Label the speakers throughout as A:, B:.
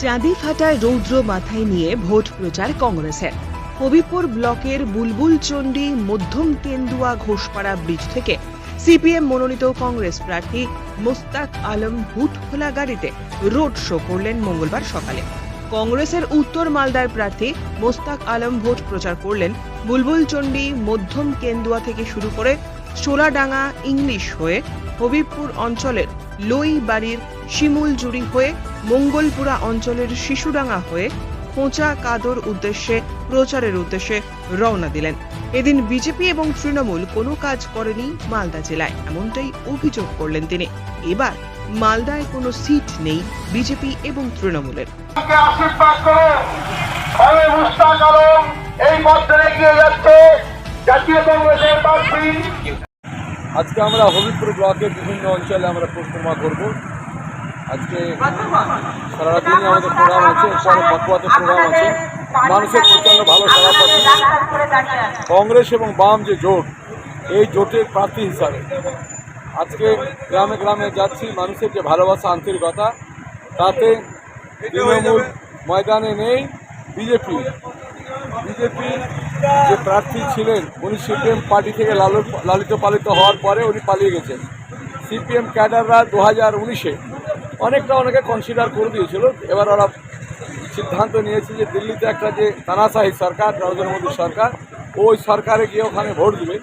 A: চাঁদি ফাটায় রৌদ্র মাথায় নিয়ে ভোট প্রচার কংগ্রেসের। হবিপুর ব্লকের বুলবুল চণ্ডী মধ্যম কেন্দুয়া ঘোষপাড়া ব্রিজ থেকে সিপিএম মনোনীত কংগ্রেস প্রার্থী মোস্তাক আলম হুট খোলা গাড়িতে রোড শো করলেন মঙ্গলবার সকালে। কংগ্রেসের উত্তর মালদার প্রার্থী মোস্তাক আলম ভোট প্রচার করলেন বুলবুল চণ্ডী মধ্যম কেন্দুয়া থেকে শুরু করে সোলাডাঙ্গা, ইংলিশ হয়ে হবিবপুর অঞ্চলের লই বাড়ির শিমুলজুড়ি হয়ে মঙ্গলপুরা অঞ্চলের শিশুডাঙ্গা হয়ে খোঁচা কাদর উদ্দেশ্যে প্রচারের উদ্দেশ্যে রওনা দিলেন। এদিন বিজেপি এবং তৃণমূল কোনো কাজ করেনি মালদা জেলায় এমনটাই অভিযোগ করলেন তিনি। এবার মালদায় কোনো সিট নেই বিজেপি এবং তৃণমূলের।
B: আশীর্বাদ করে আমি মুস্তাক আলম এই পথ এগিয়ে যাচ্ছে জাতীয় কংগ্রেসের প্রার্থী।
C: আজকে আমরা হবিপুর ব্লকের বিভিন্ন অঞ্চলে আমরা পরিক্রমা করব। আজকে সারাদিনই আমাদের প্রোগ্রাম আছে এরপরে পকুয়াতে প্রোগ্রাম আছে। মানুষের প্রচণ্ড ভালো সারা কংগ্রেস এবং বাম যে জোট এই জোটের প্রার্থী হিসাবে আজকে গ্রামে গ্রামে যাচ্ছি মানুষের যে ভালোবাসা আন্তরিকতা তাতে তৃণমূল ময়দানে নেই বিজেপি। বিজেপি যে প্রার্থী ছিলেন উনি সিপিএম পার্টি থেকে লালিত পালিত হওয়ার পরে উনি পালিয়ে গেছেন। সিপিএম ক্যাডাররা দু হাজার উনিশে অনেকটা অনেকে কনসিডার করে দিয়েছিল এবার ওরা সিদ্ধান্ত নিয়েছে যে দিল্লিতে একটা যে তানাশাহী সরকার, নরেন্দ্র মোদী সরকার, ওই সরকারে গিয়ে ওখানে ভোট দেবে।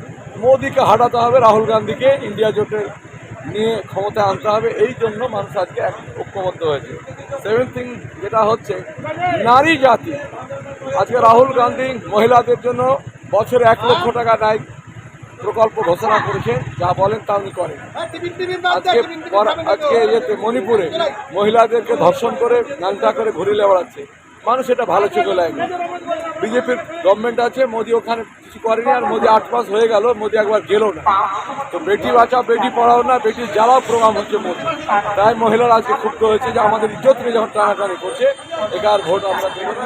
C: মোদীকে হাঁটাতে হবে, রাহুল গান্ধীকে ইন্ডিয়া জোটের নিয়ে ক্ষমতায় আনতে হবে। এই জন্য মানুষ আজকে এক ঐক্যবদ্ধ হয়েছে। সেভেন থিং যেটা হচ্ছে, নারী জাতি। আজকে রাহুল গান্ধী মহিলাদের জন্য বছরে এক লক্ষ টাকা ন্যায় প্রকল্প ঘোষণা করেছেন যা বলেন তা উনি করেন। আজকে আজকে ইয়েতে মণিপুরে মহিলাদেরকে ধর্ষণ করে নালটা করে ঘুরিলে বেড়াচ্ছে মানুষ এটা ভালো চোখে লাগে বিজেপির গভর্নমেন্ট আছে মোদি ওখানে কিছু করেনি আর মোদি আট মাস হয়ে গেল মোদি একবার গেল না। তো বেটি বাঁচাও বেটি পড়াও না বেটি জ্বালাও প্রোগ্রাম হচ্ছে মোদি। তাই মহিলারা আজকে ক্ষুব্ধ হয়েছে যে আমাদের ইজ্জত নিয়ে যখন টানাটানি করছে এগার ভোট আমরা দেবো না।